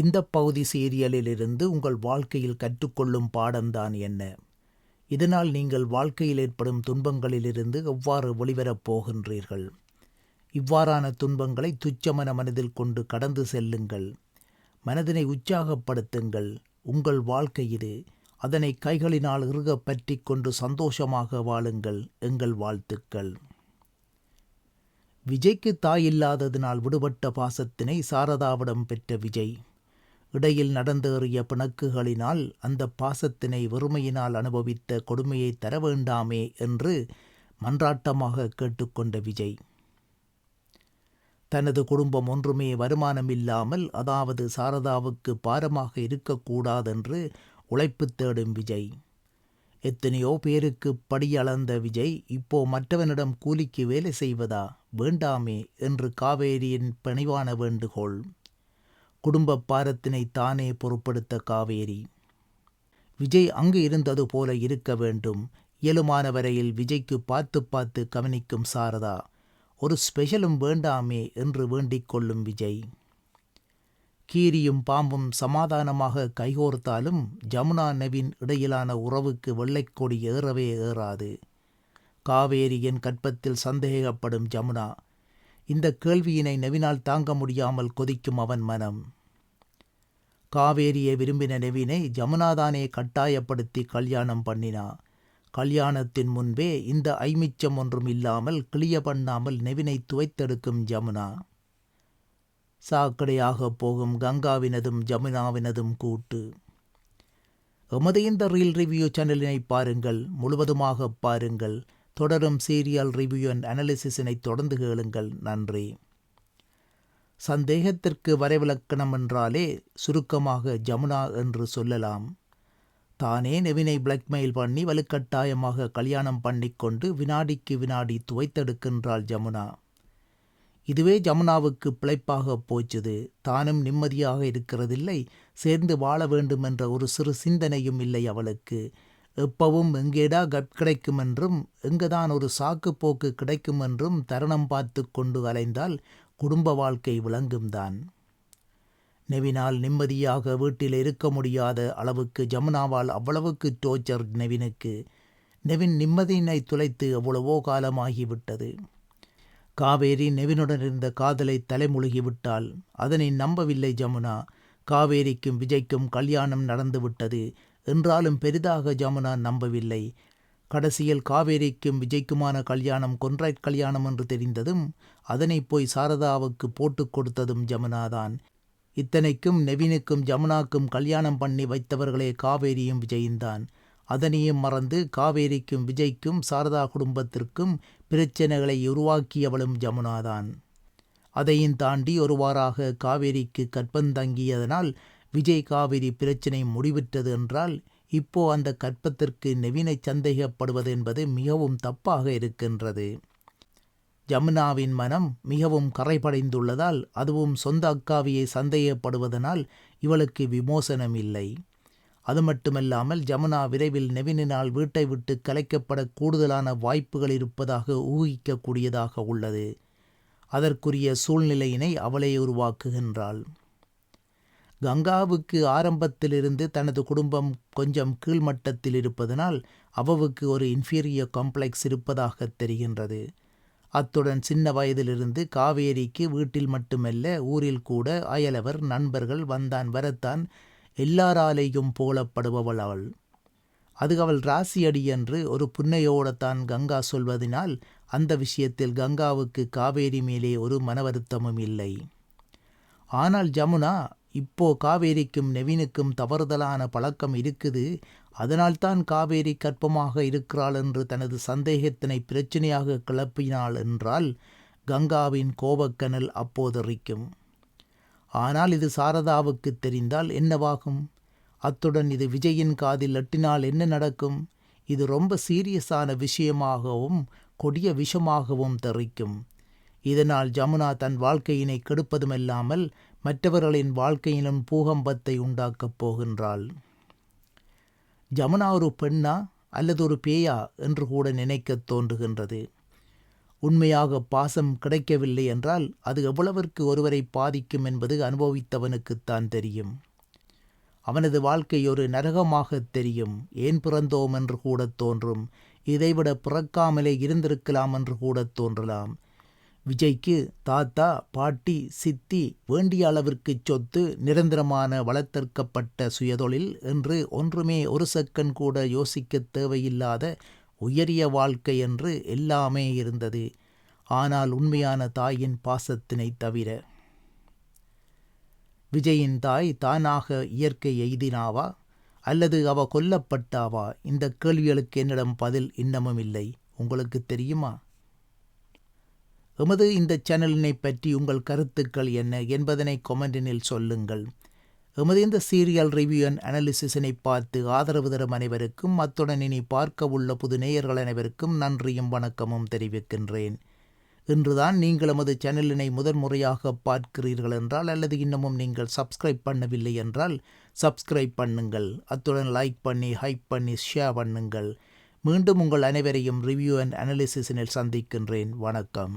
இந்த பகுதி சீரியலிலிருந்து உங்கள் வாழ்க்கையில் கற்றுக்கொள்ளும் பாடம்தான் என்ன? இதனால் நீங்கள் வாழ்க்கையில் ஏற்படும் துன்பங்களிலிருந்து எவ்வாறு வெளிவரப் போகின்றீர்கள்? இவ்வாறான துன்பங்களை துச்சமன மனதில் கொண்டு கடந்து செல்லுங்கள். மனதினை உற்சாகப்படுத்துங்கள். உங்கள் வாழ்க்கை இது. அதனை கைகளினால் இறுக பற்றி கொண்டு சந்தோஷமாக வாழுங்கள். எங்கள் வாழ்த்துக்கள். விஜய்க்கு தாய் இல்லாததினால் விடுபட்ட பாசத்தினை சாரதாவிடம் பெற்ற விஜய் இடையில் நடந்தேறிய பிணக்குகளினால் அந்த பாசத்தினை வெறுமையினால் அனுபவித்த கொடுமையை தர வேண்டாமே என்று மன்றாட்டமாக கேட்டுக்கொண்ட விஜய். தனது குடும்பம் ஒன்றுமே வருமானமில்லாமல் அதாவது சாரதாவுக்கு பாரமாக இருக்கக்கூடாதென்று உழைப்பு தேடும் விஜய். எத்தனையோ பேருக்கு படியளந்த விஜய் இப்போ மற்றவனிடம் கூலிக்கு வேலை செய்வதா? வேண்டாமே என்று காவேரியின் பணிவான வேண்டுகோள். குடும்ப பாரத்தினை தானே பொருட்படுத்த காவேரி. விஜய் அங்கு இருந்தது போல இருக்க வேண்டும். இயலுமான வரையில் விஜய்க்கு பார்த்து பார்த்து கவனிக்கும் சாரதா ஒரு ஸ்பெஷலும் வேண்டாமே என்று வேண்டிக் கொள்ளும் விஜய். கீரியும் பாம்பும் சமாதானமாக கைகோர்த்தாலும் ஜமுனா நவின் இடையிலான உறவுக்கு வெள்ளைக்கொடி ஏறவே ஏறாது. காவேரியின் கற்பத்தில் சந்தேகப்படும் ஜமுனா இந்த கேள்வியினை நவினால் தாங்க முடியாமல் கொதிக்கும் அவன் மனம். காவேரியை விரும்பின நெவினை ஜமுனாதானே கட்டாயப்படுத்தி கல்யாணம் பண்ணினா. கல்யாணத்தின் முன்பே இந்த ஐமிச்சம் ஒன்றும் இல்லாமல் கிளிய பண்ணாமல் நெவினை துவைத்தெடுக்கும் ஜமுனா. சாக்கடையாக போகும் கங்காவினதும் ஜமுனாவினதும் கூட்டு. எமது இந்த ரீல் ரிவ்யூ சேனலினை பாருங்கள் முழுவதுமாக பாருங்கள். தொடரும் சீரியல் ரிவ்யூ அண்ட் அனாலிசிஸினை தொடர்ந்து கேளுங்கள். நன்றி. சந்தேகத்திற்கு வரைவிலக்கணம் என்றாலே சுருக்கமாக ஜமுனா என்று சொல்லலாம். தானே நெவினை பிளாக்மெயில் பண்ணி வலுக்கட்டாயமாக கல்யாணம் பண்ணிக்கொண்டு வினாடிக்கு வினாடி துவைத்தெடுக்கின்றாள் ஜமுனா இதுவே ஜமுனாவுக்கு பிழைப்பாக போச்சுது. தானும் நிம்மதியாக இருக்கிறதில்லை. சேர்ந்து வாழ வேண்டும் என்ற ஒரு சிறு சிந்தனையும் இல்லை அவளுக்கு. எப்பவும் எங்கேடா கப் கிடைக்கும் என்றும் எங்குதான் ஒரு சாக்கு போக்கு கிடைக்கும் என்றும் தருணம் பார்த்து கொண்டு அலைந்தால் குடும்ப வாழ்க்கை விளங்கும்தான். நெவினால் நிம்மதியாக வீட்டில் இருக்க முடியாத அளவுக்கு ஜமுனாவால் அவ்வளவுக்கு டோர்ச்சர் நெவினுக்கு. நெவின் நிம்மதியினை துளைத்து எவ்வளவோ காலமாகிவிட்டது. காவேரி நெவினுடன் இருந்த காதலை தலைமுழுகிவிட்டால் அதனை நம்பவில்லை ஜமுனா. காவேரிக்கும் விஜய்க்கும் கல்யாணம் நடந்துவிட்டது. என்றாலும் பெரிதாக ஜமுனா நம்பவில்லை. கடைசியில் காவேரிக்கும் விஜய்க்குமான கல்யாணம் கொன்றாய்ட் கல்யாணம் என்று தெரிந்ததும் அதனை போய் சாரதாவுக்கு போட்டுக் கொடுத்ததும் ஜமுனாதான். இத்தனைக்கும் நெவினுக்கும் ஜமுனாக்கும் கல்யாணம் பண்ணி வைத்தவர்களே காவேரியும் விஜயந்தான். அதனையும் மறந்து காவேரிக்கும் விஜய்க்கும் சாரதா குடும்பத்திற்கும் பிரச்சனைகளை உருவாக்கியவளும் ஜமுனாதான். அதையும் தாண்டி ஒருவாறாக காவேரிக்கு கற்பந்தங்கியதனால் விஜய் காவேரி பிரச்சனை முடிவிட்டது என்றால் இப்போ அந்த கற்பத்திற்கு நெவினை சந்தேகப்படுவது என்பது மிகவும் தப்பாக இருக்கின்றது. ஜமுனாவின் மனம் மிகவும் கரைபடைந்துள்ளதால் அதுவும் சொந்த அக்காவியை சந்தேகப்படுவதனால் இவளுக்கு விமோசனம் இல்லை அது மட்டுமல்லாமல் ஜமுனா விரைவில் நெவினினால் வீட்டை விட்டு கலைக்கப்பட கூடுதலான வாய்ப்புகள் இருப்பதாக ஊகிக்கக்கூடியதாக உள்ளது. அதற்குரிய சூழ்நிலையினை அவளே உருவாக்குகின்றாள். கங்காவுக்கு ஆரம்பத்திலிருந்து தனது குடும்பம் கொஞ்சம் கீழ்மட்டத்தில் இருப்பதனால் அவவுக்கு ஒரு இன்ஃபீரியர் காம்ப்ளெக்ஸ் இருப்பதாக தெரிகின்றது. அத்துடன் சின்ன வயதிலிருந்து காவேரிக்கு வீட்டில் மட்டுமல்ல ஊரில் கூட அயலவர் நண்பர்கள் வந்தான் வரத்தான் எல்லாராலேயும் போலப்படுபவள் அவள் அது அவள் ராசியடி என்று ஒரு புன்னையோடத்தான் கங்கா சொல்வதனால் அந்த விஷயத்தில் கங்காவுக்கு காவேரி மேலே ஒரு மனவருத்தமும் இல்லை. ஆனால் ஜமுனா இப்போ காவேரிக்கும் நெவினுக்கும் தவறுதலான பழக்கம் இருக்குது. அதனால்தான் காவேரி கற்பமாக இருக்கிறாள் என்று தனது சந்தேகத்தினை பிரச்சனையாக கிளப்பினாள் என்றால் கங்காவின் கோபக்கனல் அப்போதறிக்கும் ஆனால் இது சாரதாவுக்கு தெரிந்தால் என்னவாகும்? அத்துடன் இது விஜயின் காதில் எட்டினால் என்ன நடக்கும்? இது ரொம்ப சீரியஸான விஷயமாகவும் கொடிய விஷமாகவும் தெரிக்கும். இதனால் ஜமுனா தன் வாழ்க்கையினை கெடுப்பதுமல்லாமல் மற்றவர்களின் வாழ்க்கையிலும் பூகம்பத்தை உண்டாக்கப் போகின்றாள். ஜமுனா ஒரு பெண்ணா அல்லது ஒரு பேயா? என்று கூட நினைக்கத் தோன்றுகின்றது. உண்மையாக பாசம் கிடைக்கவில்லை என்றால் அது எவ்வளவிற்கு ஒருவரை பாதிக்கும் என்பது அனுபவித்தவனுக்குத்தான் தெரியும். அவனது வாழ்க்கை ஒரு நரகமாகத் தெரியும். ஏன் பிறந்தோம் என்று கூடத் தோன்றும். இதைவிட பிறக்காமலே இருந்திருக்கலாம் என்று கூடத் தோன்றலாம். விஜய்க்கு தாத்தா பாட்டி சித்தி வேண்டிய அளவிற்கு சொத்து நிரந்தரமான வளர்த்தெடுக்கப்பட்ட சுயதொழில் என்று ஒன்றுமே ஒரு செக்கன் கூட யோசிக்கத் தேவையில்லாத உயரிய வாழ்க்கை என்று எல்லாமே இருந்தது. ஆனால் உண்மையான தாயின் பாசத்தினை தவிர. விஜயின் தாய் தானாக இயற்கை எய்தினாவா? அல்லது அவ கொல்லப்பட்டாவா? இந்த கேள்விகளுக்கு என்னிடம் பதில் இன்னமும் இல்லை. உங்களுக்கு தெரியுமா? எமது இந்த சேனலினை பற்றி உங்கள் கருத்துக்கள் என்ன என்பதனை கொமெண்டினில் சொல்லுங்கள். எமது இந்த சீரியல் ரிவ்யூ அண்ட் அனாலிசிஸினை பார்த்து ஆதரவு தரும் அனைவருக்கும் அத்துடன் இனி பார்க்க உள்ள புது நேயர்கள் அனைவருக்கும் நன்றியும் வணக்கமும் தெரிவிக்கின்றேன். இன்றுதான் நீங்கள் எமது சேனலினை முதன் முறையாக பார்க்கிறீர்கள் என்றால் அல்லது இன்னமும் நீங்கள் சப்ஸ்கிரைப் பண்ணவில்லை என்றால் சப்ஸ்கிரைப் பண்ணுங்கள். அத்துடன் லைக் பண்ணி ஹைப் பண்ணி ஷேர் பண்ணுங்கள். மீண்டும் உங்கள் அனைவரையும் ரிவ்யூ அண்ட் அனாலிசிஸினில் சந்திக்கின்றேன். வணக்கம்.